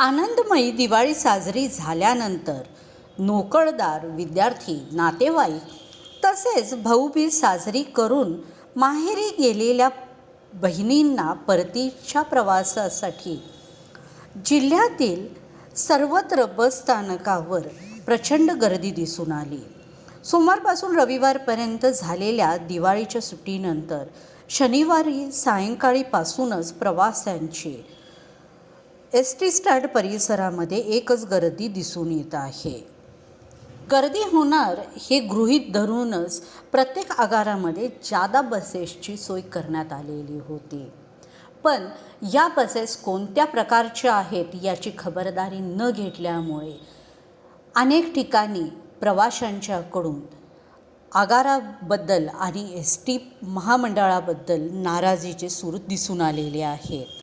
आनंदमयी दिवाळी साजरी झाल्यानंतर नोकळदार विद्यार्थी नातेवाईक तसेच भाऊबीज साजरी करून माहेरी गेलेल्या बहिणींना परतीच्या प्रवासासाठी जिल्ह्यातील सर्वत्र बस स्थानकावर प्रचंड गर्दी दिसून आली. सोमवारपासून रविवारपर्यंत झालेल्या दिवाळीच्या सुट्टीनंतर शनिवारी सायंकाळीपासूनच प्रवाशांची एस टी स्टँड परिसरामध्ये एकच गर्दी दिसून येत आहे. गर्दी होणार हे गृहीत धरूनच प्रत्येक आगारामध्ये जादा बसेसची सोय करण्यात आलेली होती. पण या बसेस कोणत्या प्रकारच्या आहेत याची खबरदारी न घेतल्यामुळे अनेक ठिकाणी प्रवाशांच्याकडून आगाराबद्दल आणि एस टी महामंडळाबद्दल नाराजीचे सूर दिसून आलेले आहेत.